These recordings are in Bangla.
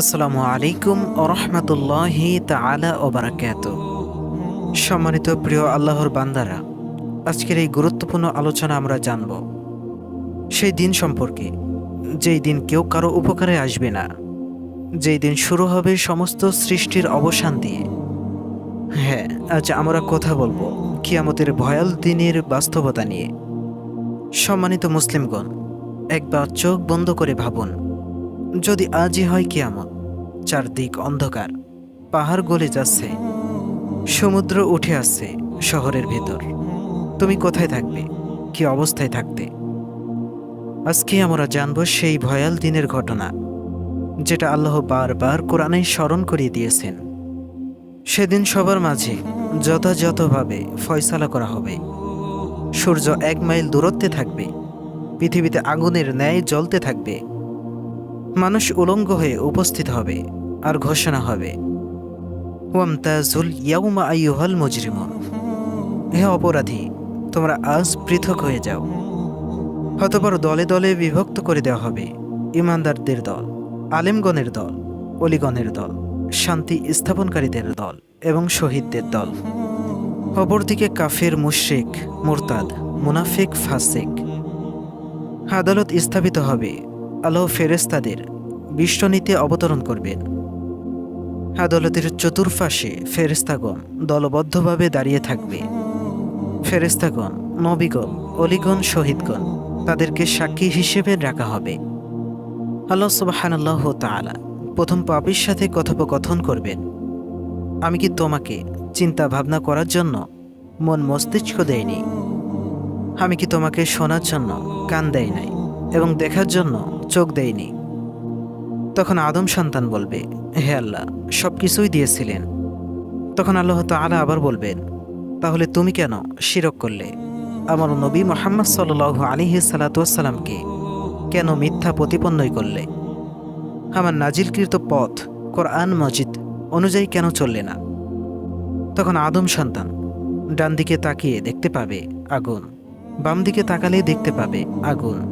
আসসালামু আলাইকুম ওরহমতুল্লাহি তালা ওবারাকাত সম্মানিত প্রিয় আল্লাহর বান্দারা, আজকের এই গুরুত্বপূর্ণ আলোচনা আমরা জানব। সেই দিন সম্পর্কে, যেই দিন কেউ কারও উপকারে আসবে না, যেই দিন শুরু হবে সমস্ত সৃষ্টির অবসান দিয়ে। হ্যাঁ আজ আমরা কথা বলব কিয়ামতের ভয়াল দিনের বাস্তবতা নিয়ে। সম্মানিত মুসলিমগণ, একবার চোখ বন্ধ করে ভাবুন যদি আজই হয় কিয়ামত, চারদিক অন্ধকার, পাহাড় গলে যাচ্ছে, সমুদ্র উঠে আসছে শহরের ভেতর। তুমি কোথায় থাকবে? কি অবস্থায় থাকতে? আজকে আমরা জানব সেই ভয়াল দিনের ঘটনা, যেটা আল্লাহ বারবার কোরআনে স্মরণ করিয়ে দিয়েছেন। সেদিন সবার মাঝে যথাযথভাবে ফয়সালা করা হবে। সূর্য এক মাইল দূরত্বে থাকবে, পৃথিবীতে আগুনের ন্যায় জ্বলতে থাকবে। মানুষ উলঙ্গ হয়ে উপস্থিত হবে আর ঘোষণা হবে। হে অপরাধী, তোমরা আজ পৃথক হয়ে যাও। হতপর দলে দলে বিভক্ত করে দেওয়া হবে ইমানদারদের দল, আলেমগণের দল, অলিগণের দল, শান্তি স্থাপনকারীদের দল এবং শহীদদের দল। অপরদিকে কাফের মুশরিক, মুরতাদ, মুনাফিক, ফাসিক। আদালত স্থাপিত হবে আল্লাহ ফেরেস্তাদের বিশ্বনীতি অবতরণ করবেন। আদালতের চতুর্পাশে ফেরেস্তাগণ দলবদ্ধভাবে দাঁড়িয়ে থাকবে। ফেরেস্তাগণ নবীগণ, অলিগণ, শহীদগণ, তাদেরকে সাক্ষী হিসেবে রাখা হবে। আল্লাহ সুবাহানাল্লাহ তাআলা প্রথম পাপির সাথে কথোপকথন করবেন। আমি কি তোমাকে চিন্তা ভাবনা করার জন্য মন মস্তিষ্ক দেয়নি আমি কি তোমাকে শোনার জন্য কান দেয় নাই? এবং দেখার জন্য চোখ দেয়নি। তখন আদম সন্তান বলবে, হে আল্লাহ, সব কিছুই দিয়েছিলেন। তখন আল্লাহ তাআলা আবার বলবেন, তাহলে তুমি কেন শিরক করলে? আমার নবী মোহাম্মদ সাল আলিহি সালাতামকে কেন মিথ্যা প্রতিপন্নই করলে? আমার নাজিলকৃত পথ কোরআন মজিদ অনুযায়ী কেন চললে না? তখন আদম সন্তান ডান দিকে তাকিয়ে দেখতে পাবে আগুন বাম দিকে তাকালে দেখতে পাবে আগুন।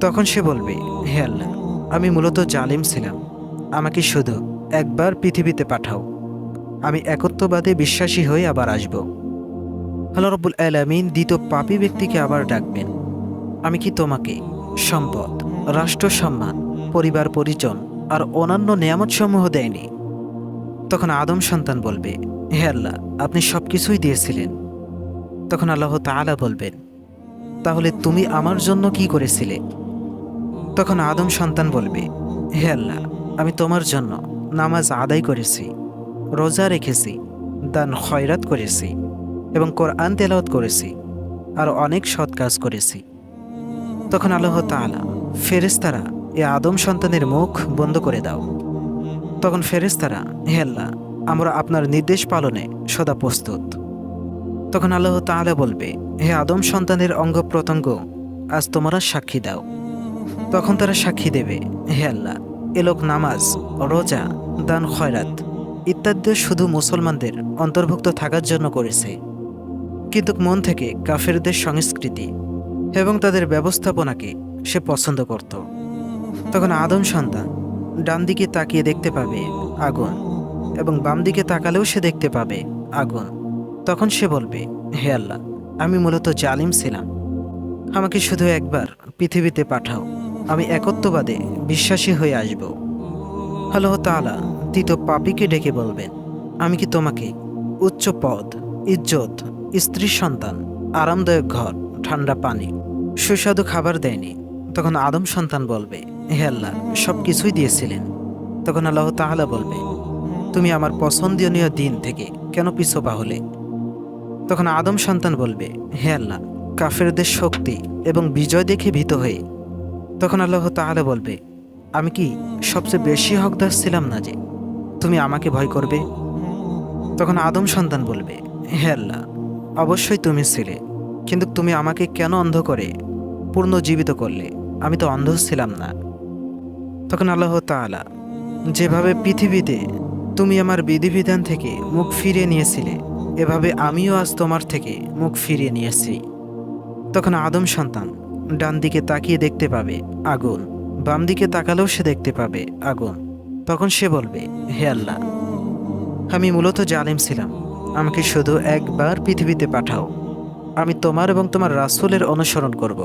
তখন সে বলবে, হে আল্লাহ, আমি মূলত জালিম ছিলাম। আমাকে শুধু একবার পৃথিবীতে পাঠাও। আমি একত্ববাদে বিশ্বাসী হয়ে আবার আসব। আল্লাহ রব্বুল আলামিন দ্বিত পাপী ব্যক্তিকে আবার ডাকবেন। আমি কি তোমাকে সম্পদ, রাষ্ট্র সম্মান, পরিবার পরিজন আর অন্যান্য নিয়ামতসমূহ দেয়নি? তখন আদম সন্তান বলবে, হে আল্লাহ, আপনি সব কিছুই দিয়েছিলেন। তখন আল্লাহ তাআলা বলবেন, তাহলে তুমি আমার জন্য কি করেছিলে? তখন আদম সন্তান বলবে, হে আল্লাহ, আমি তোমার জন্য নামাজ আদায় করেছি, রোজা রেখেছি, দান খয়রাত করেছি এবং কোরআন তেলাওয়াত করেছি আর অনেক সৎ কাজ করেছি। তখন আল্লাহ তাআলা ফেরেস্তারা এ আদম সন্তানের মুখ বন্ধ করে দাও। তখন ফেরেস্তারা হে আল্লাহ, আমরা আপনার নির্দেশ পালনে সদা প্রস্তুত। তখন আল্লাহ তাআলা বলবে, হে আদম সন্তানের অঙ্গ প্রত্যঙ্গ আজ তোমরা সাক্ষী দাও। তখন তারা সাক্ষী দেবে, হে আল্লাহ এলোক নামাজ, রোজা, দান, খয়রাত ইত্যাদি শুধু মুসলমানদের অন্তর্ভুক্ত থাকার জন্য করেছে। কিন্তু মন থেকে কাফেরদের সংস্কৃতি এবং তাদের ব্যবস্থাপনাকে সে পছন্দ করত। তখন আদম সন্তান ডান দিকে তাকিয়ে দেখতে পাবে আগুন এবং বাম দিকে তাকালেও সে দেখতে পাবে আগুন। তখন সে বলবে, হে আল্লাহ, আমি মূলত জালিম ছিলাম। আমাকে শুধু একবার পৃথিবীতে পাঠাও। আমি একত্ববাদে বিশ্বাসী হয়ে আসব। আল্লাহ তাআলা তৃতীয় পাপিকে ডেকে বলবেন, আমি কি তোমাকে উচ্চ পদ, ইজ্জত, স্ত্রী সন্তান, আরামদায়ক ঘর, ঠান্ডা পানি, সুস্বাদু খাবার দেয়নি? তখন আদম সন্তান বলবে, হে আল্লাহ সব কিছুই দিয়েছিলেন। তখন আল্লাহ তাআলা বলবে, তুমি আমার পছন্দনীয় দিন থেকে কেন পিছপা হলে? তখন আদম সন্তান বলবে, হে আল্লাহ, কাফেরদের শক্তি এবং বিজয় দেখে ভীত হয়ে তখন আল্লাহ তাহলে বলবে, আমি কি সবচেয়ে বেশি হকদার ছিলাম না যে? তুমি আমাকে ভয় করবে? তখন আদম সন্তান বলবে, হে আল্লাহ, অবশ্যই তুমি ছিলে, কিন্তু তুমি আমাকে কেন অন্ধ করে পূর্ণ জীবিত করলে? আমি তো অন্ধ ছিলাম না। তখন আল্লাহ তাআলা, যেভাবে পৃথিবীতে তুমি আমার বিধিবিধান থেকে মুখ ফিরিয়ে নিয়েছিলে, এভাবে আমিও আজ তোমার থেকে মুখ ফিরিয়ে নিয়েছি। তখন আদম সন্তান ডান দিকে তাকিয়ে দেখতে পাবে, আগুন। বাম দিকে তাকালেও সে দেখতে পাবে, আগুন। তখন সে বলবে, হে আল্লাহ, আমি মূলত জালিম ছিলাম। আমাকে শুধু একবার পৃথিবীতে পাঠাও। আমি তোমার এবং তোমার রাসুলের অনুসরণ করব।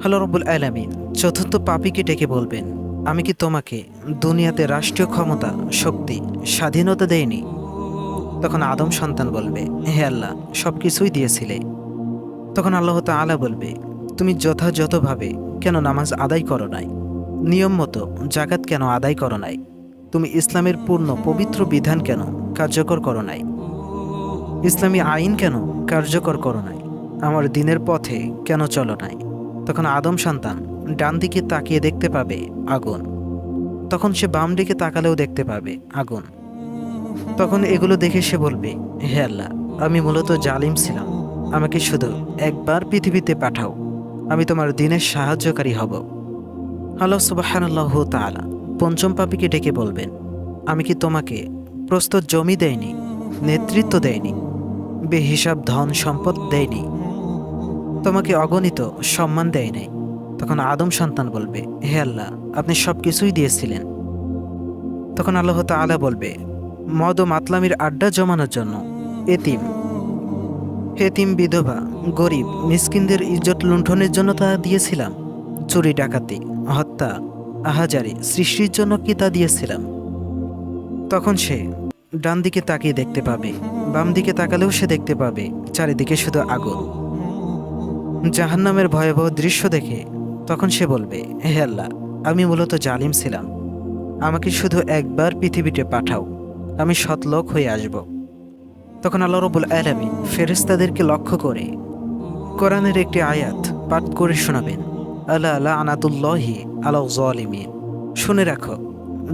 হ্যালো রব্বুল আলামিন চতুর্থ পাপিকে ডেকে বলবেন, আমি কি তোমাকে দুনিয়াতে রাষ্ট্রীয় ক্ষমতা, শক্তি, স্বাধীনতা দেইনি? তখন আদম সন্তান বলবে, হে আল্লাহ সব কিছুই দিয়েছিলে। তখন আল্লাহ তাআলা বলবে তুমি যথাযথভাবে কেন নামাজ আদায় করো নাই? নিয়ম মতো জাকাত কেন আদায় করো নাই? তুমি ইসলামের পূর্ণ পবিত্র বিধান কেন কার্যকর করো নাই? ইসলামী আইন কেন কার্যকর করো নাই? আমার দিনের পথে কেন চলো নাই? তখন আদম সন্তান ডান দিকে তাকিয়ে দেখতে পাবে আগুন। তখন সে বাম দিকে তাকালেও দেখতে পাবে আগুন। তখন এগুলো দেখে সে বলবে, হে আল্লাহ, আমি মূলত জালিম ছিলাম। আমাকে শুধু একবার পৃথিবীতে পাঠাও। আমি তোমার দিনের সাহায্যকারী হব। আল্লাহ সুবাহান্লাহ তালা পঞ্চম পাপীকে ডেকে বলবেন, আমি কি তোমাকে প্রস্তুত জমি দেয়নি নেতৃত্ব দেয়নি বেহিসাব ধন সম্পদ দেয়নি তোমাকে অগণিত সম্মান দেয় নাই তখন আদম সন্তান বলবে, হে আল্লাহ, আপনি সব কিছুই দিয়েছিলেন। তখন আল্লাহ তাআলা বলবে, মদ ও মাতলামির আড্ডা জমানোর জন্য এতিম এতিম বিধবা, গরিব, মিসকিনদের ইজ্জত লুণ্ঠনের জন্য তা দিয়েছিলাম। চুরি ডাকাতি, হত্যা, আহাজারি সৃষ্টির জন্য কি তা দিয়েছিলাম? তখন সে ডান দিকে তাকিয়ে দেখতে পাবে, বাম দিকে তাকালেও সে দেখতে পাবে, চারিদিকে শুধু আগুন। জাহান্নামের ভয়াবহ দৃশ্য দেখে তখন সে বলবে, হে আল্লাহ, আমি মূলত জালিম ছিলাম। আমাকে শুধু একবার পৃথিবীতে পাঠাও। আমি সৎলোক হয়ে আসব। তখন আল্লাহ রবুল আলমী ফেরেস্তাদেরকে লক্ষ্য করে কোরআনের একটি আয়াত পাঠ করে শোনাবেন আল্লাহ আল্লাহ আনাতুল্লাহি আল্লাহ জলিমিন শুনে রাখো,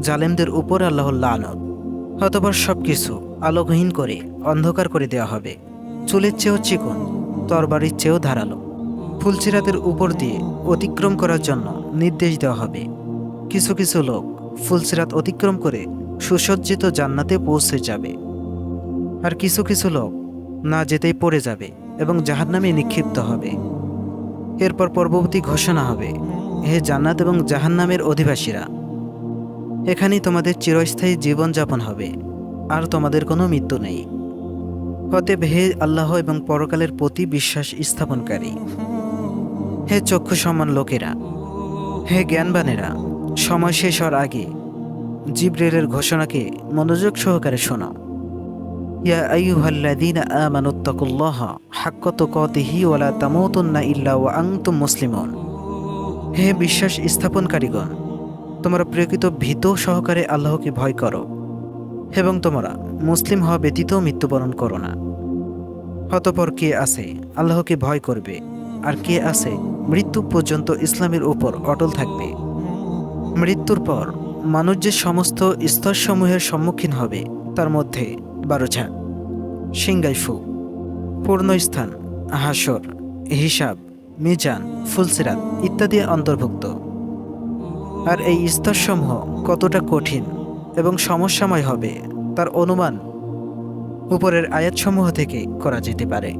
জালেমদের উপর আল্লাহর লানত অতপর সব কিছু আলোকহীন করে, অন্ধকার করে দেওয়া হবে। চুলের চেয়েও চিকন, তরবারির চেয়েও ধারালো। ফুলচিরাতের উপর দিয়ে অতিক্রম করার জন্য নির্দেশ দেওয়া হবে। কিছু কিছু লোক ফুলসিরাত অতিক্রম করে সুসজ্জিত জান্নাতে পৌঁছে যাবে। আর কিছু কিছু লোক না যেতেই পড়ে যাবে এবং জাহান্নামে নিক্ষিপ্ত হবে। এরপর পরবর্তী ঘোষণা হবে, হে জান্নাত এবং জাহান্নামের অধিবাসীরা, এখানেই তোমাদের চিরস্থায়ী জীবনযাপন হবে, আর তোমাদের কোনো মৃত্যু নেই। অতএব হে আল্লাহ এবং পরকালের প্রতি বিশ্বাস স্থাপনকারী, হে চক্ষু সমান লোকেরা, হে জ্ঞানবানেরা, সময় শেষ হওয়ার আগে জিব্রেলের ঘোষণাকে মনোযোগ সহকারে শোনো। ইয়া আইয়ুহাল্লাযীনা হাক্কা তুকাতিহি তামুতুন্না ইল্লা ওয়া আনতুম মুসলিমুন হে বিশ্বাস স্থাপনকারীগণ, তোমরা প্রকৃত ভীত সহকারে আল্লাহকে ভয় করো এবং তোমরা মুসলিম হওয়া ব্যতীত মৃত্যুবরণ করো না। অতপর কে আছে আল্লাহকে ভয় করবে, আর কে আছে মৃত্যু পর্যন্ত ইসলামের উপর অটল থাকবে। মৃত্যুর পর মানুষ যে সমস্ত স্তরসমূহের সম্মুখীন হবে, তার মধ্যে বারোঝা সিঙ্গাইফু পূর্ণস্থান হাসর হিসাব, মিজান, ফুলসিরাত ইত্যাদি অন্তর্ভুক্ত। আর এই স্তরসমূহ কতটা কঠিন এবং সমস্যাময় হবে তার অনুমান উপরের আয়াতসমূহ থেকে করা যেতে পারে।